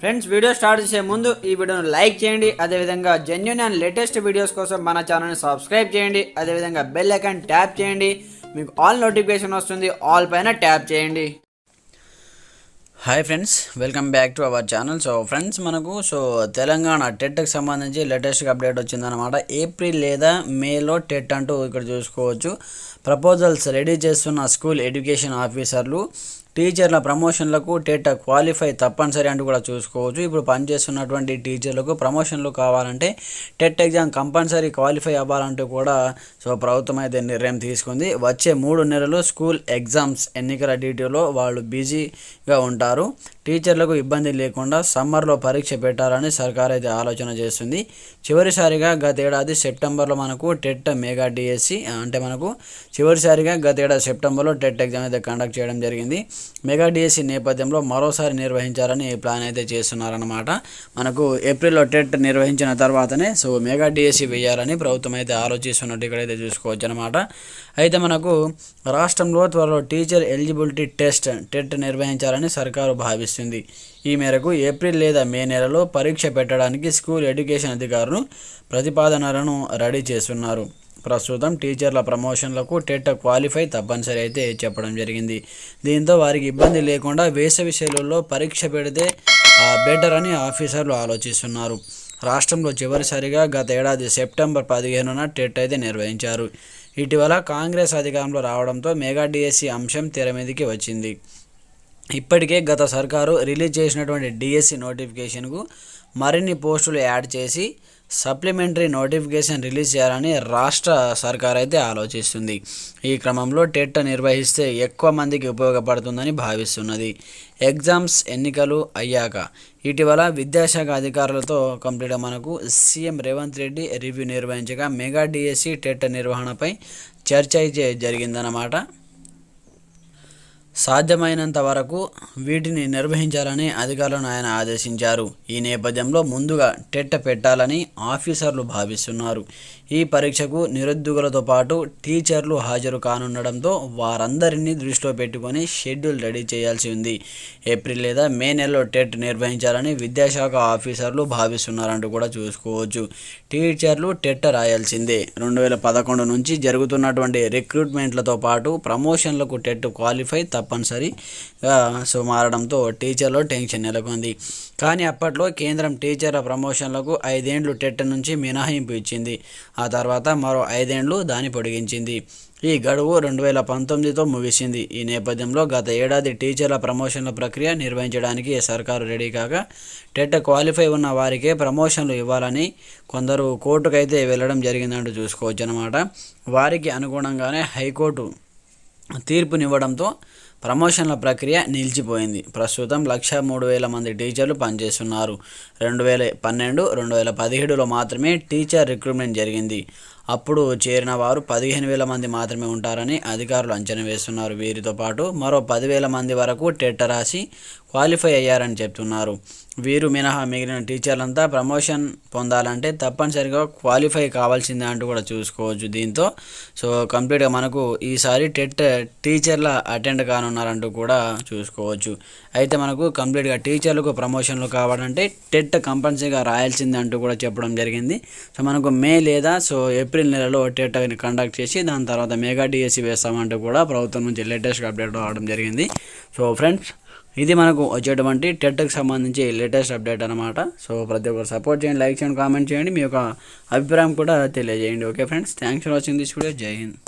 Friends video start చేసే ముందు ఈ వీడియోను లైక్ చేయండి. అదేవిధంగా జెన్యున్ అండ్ లేటెస్ట్ వీడియోస్ కోసం మన ఛానల్ని సబ్స్క్రైబ్ చేయండి. అదేవిధంగా బెల్ ఐకాన్ ట్యాప్ చేయండి. మీకు ఆల్ నోటిఫికేషన్ వస్తుంది. ఆల్ పైన ట్యాప్ చేయండి. Hi friends welcome back to our channel so friends మనకు సో తెలంగాణ టెట్కి సంబంధించి లేటెస్ట్గా అప్డేట్ వచ్చిందనమాట ఏప్రిల్ లేదా మేలో టెట్ అంటూ ఇక్కడ చూసుకోవచ్చు. ప్రపోజల్స్ రెడీ చేస్తున్న స్కూల్ ఎడ్యుకేషన్ ఆఫీసర్లు టీచర్ల ప్రమోషన్లకు టెట్ క్వాలిఫై తప్పనిసరి అంటూ కూడా చూసుకోవచ్చు. ఇప్పుడు పనిచేస్తున్నటువంటి టీచర్లకు ప్రమోషన్లు కావాలంటే టెట్ ఎగ్జామ్ కంపల్సరీ క్వాలిఫై అవ్వాలంటూ కూడా సో ప్రభుత్వం అయితే నిర్ణయం తీసుకుంది. వచ్చే మూడు నెలలు స్కూల్ ఎగ్జామ్స్ ఎన్నికల డ్యూటీలో వాళ్ళు బిజీగా ఉంటారు. టీచర్లకు ఇబ్బంది లేకుండా సమ్మర్లో పరీక్ష పెట్టాలని సర్కార్ అయితే ఆలోచన చేస్తుంది. చివరిసారిగా గతేడాది సెప్టెంబర్లో మనకు టెట్ మెగా డిఎస్సి అంటే మనకు చివరిసారిగా గతేడాది సెప్టెంబర్లో టెట్ ఎగ్జామ్ అయితే కండక్ట్ చేయడం జరిగింది. మెగా డిఎస్సి నేపథ్యంలో మరోసారి నిర్వహించాలని ప్లాన్ అయితే చేస్తున్నారనమాట మనకు ఏప్రిల్లో టెట్ నిర్వహించిన తర్వాతనే సో మెగా డిఎస్సి వేయాలని ప్రభుత్వం అయితే ఆలోచిస్తున్నట్టు ఇక్కడైతే చూసుకోవచ్చు అనమాట అయితే మనకు రాష్ట్రంలో త్వరలో టీచర్ ఎలిజిబిలిటీ టెస్ట్ టెట్ నిర్వహించాలని సర్కారు భావిస్తుంది. ఈ మేరకు ఏప్రిల్ లేదా మే నెలలో పరీక్ష పెట్టడానికి స్కూల్ ఎడ్యుకేషన్ అధికారులు ప్రతిపాదనలను రెడీ చేస్తున్నారు. ప్రస్తుతం టీచర్ల ప్రమోషన్లకు టెట్ క్వాలిఫై తప్పనిసరి అయితే చెప్పడం జరిగింది. దీంతో వారికి ఇబ్బంది లేకుండా వేసవి సెలవుల్లో పరీక్ష పెడితే బెటర్ అని ఆఫీసర్లు ఆలోచిస్తున్నారు. రాష్ట్రంలో చివరిసారిగా గత ఏడాది సెప్టెంబర్ పదిహేనున టెట్ అయితే నిర్వహించారు. ఇటీవల కాంగ్రెస్ అధికారంలో రావడంతో మెగా డిఎస్సి అంశం తెర మీదకి వచ్చింది. ఇప్పటికే గత సర్కారు రిలీజ్ చేసినటువంటి డిఎస్సి నోటిఫికేషన్కు మరిన్ని పోస్టులు యాడ్ చేసి సప్లిమెంటరీ నోటిఫికేషన్ రిలీజ్ చేయాలని రాష్ట్ర సర్కార్ అయితే ఆలోచిస్తుంది. ఈ క్రమంలో టెట్ నిర్వహిస్తే ఎక్కువ మందికి ఉపయోగపడుతుందని భావిస్తున్నది. ఎగ్జామ్స్ ఎన్నికలు అయ్యాక. ఇటీవల విద్యాశాఖ అధికారులతో కంప్లీట్ మనకు సీఎం రేవంత్ రెడ్డి రివ్యూ నిర్వహించగా మెగా డిఎస్సి టెట్ నిర్వహణపై చర్చ అయితే జరిగిందన్నమాట. సాధ్యమైనంత వరకు వీటిని నిర్వహించాలని అధికారులను ఆయన ఆదేశించారు. ఈ నేపథ్యంలో ముందుగా టెట్ట పెట్టాలని ఆఫీసర్లు భావిస్తున్నారు. ఈ పరీక్షకు నిరుద్యోగులతో పాటు టీచర్లు హాజరు కానుండడంతో వారందరినీ దృష్టిలో పెట్టుకొని షెడ్యూల్ రెడీ చేయాల్సి ఉంది. ఏప్రిల్ లేదా మే నెలలో టెట్ నిర్వహించాలని విద్యాశాఖ ఆఫీసర్లు భావిస్తున్నారంటూ కూడా చూసుకోవచ్చు. టీచర్లు టెట్ రాయాల్సిందే. రెండు వేల పదకొండు నుంచి జరుగుతున్నటువంటి రిక్రూట్మెంట్లతో పాటు ప్రమోషన్లకు టెట్ క్వాలిఫై తప్పనిసరి సో మారడంతో టీచర్లో టెన్షన్ నెలకొంది. కానీ అప్పట్లో కేంద్రం టీచర్ల ప్రమోషన్లకు ఐదేండ్లు టెట్ నుంచి మినహాయింపు ఇచ్చింది. ఆ తర్వాత మరో ఐదేండ్లు దాని పొడిగించింది. ఈ గడువు రెండు వేల పంతొమ్మిదితో ముగిసింది. ఈ నేపథ్యంలో గత ఏడాది టీచర్ల ప్రమోషన్ల ప్రక్రియ నిర్వహించడానికి సర్కారు రెడీ కాక టెట్ క్వాలిఫై ఉన్న వారికే ప్రమోషన్లు ఇవ్వాలని కొందరు కోర్టుకైతే వెళ్ళడం జరిగిందంటూ చూసుకోవచ్చు అనమాట వారికి అనుగుణంగానే హైకోర్టు తీర్పునివ్వడంతో ప్రమోషన్ల ప్రక్రియ నిలిచిపోయింది. ప్రస్తుతం లక్ష మూడు వేల మంది టీచర్లు పనిచేస్తున్నారు. రెండు వేల పన్నెండు రెండు వేల పదిహేడులో మాత్రమే టీచర్ రిక్రూట్మెంట్ జరిగింది. అప్పుడు చేరిన వారు పదిహేను వేల మంది మాత్రమే ఉంటారని అధికారులు అంచనా వేస్తున్నారు. వీరితో పాటు మరో పదివేల మంది వరకు టెట్ రాసి క్వాలిఫై అయ్యారని చెప్తున్నారు. వీరు మినహా మిగిలిన టీచర్లంతా ప్రమోషన్ పొందాలంటే తప్పనిసరిగా క్వాలిఫై కావాల్సిందే అంటూ కూడా చూసుకోవచ్చు దీంతో. సో కంప్లీట్గా మనకు ఈసారి టెట్ టీచర్ల అటెండ్ కానున్నారంటూ కూడా చూసుకోవచ్చు. అయితే మనకు కంప్లీట్గా టీచర్లకు ప్రమోషన్లు కావాలంటే టెట్ కంపల్సరీగా రాయాల్సిందే అంటూ కూడా చెప్పడం జరిగింది. సో మనకు మే లేదా సో ఏప్రిల్ నెలలో టెట్ కండక్ట్ చేసి దాని తర్వాత మెగా డిఎస్సి వేస్తామంటూ కూడా ప్రభుత్వం నుంచి లేటెస్ట్గా అప్డేట్ రావడం జరిగింది. సో ఫ్రెండ్స్ ఇది మనకు వచ్చేటువంటి టెట్కి సంబంధించి లేటెస్ట్ అప్డేట్ అనమాట సో ప్రతి ఒక్కరు సపోర్ట్ చేయండి లైక్ చేయండి కామెంట్ చేయండి. మీ యొక్క అభిప్రాయం కూడా తెలియజేయండి. Okay friends thanks for watching this video Jai Hind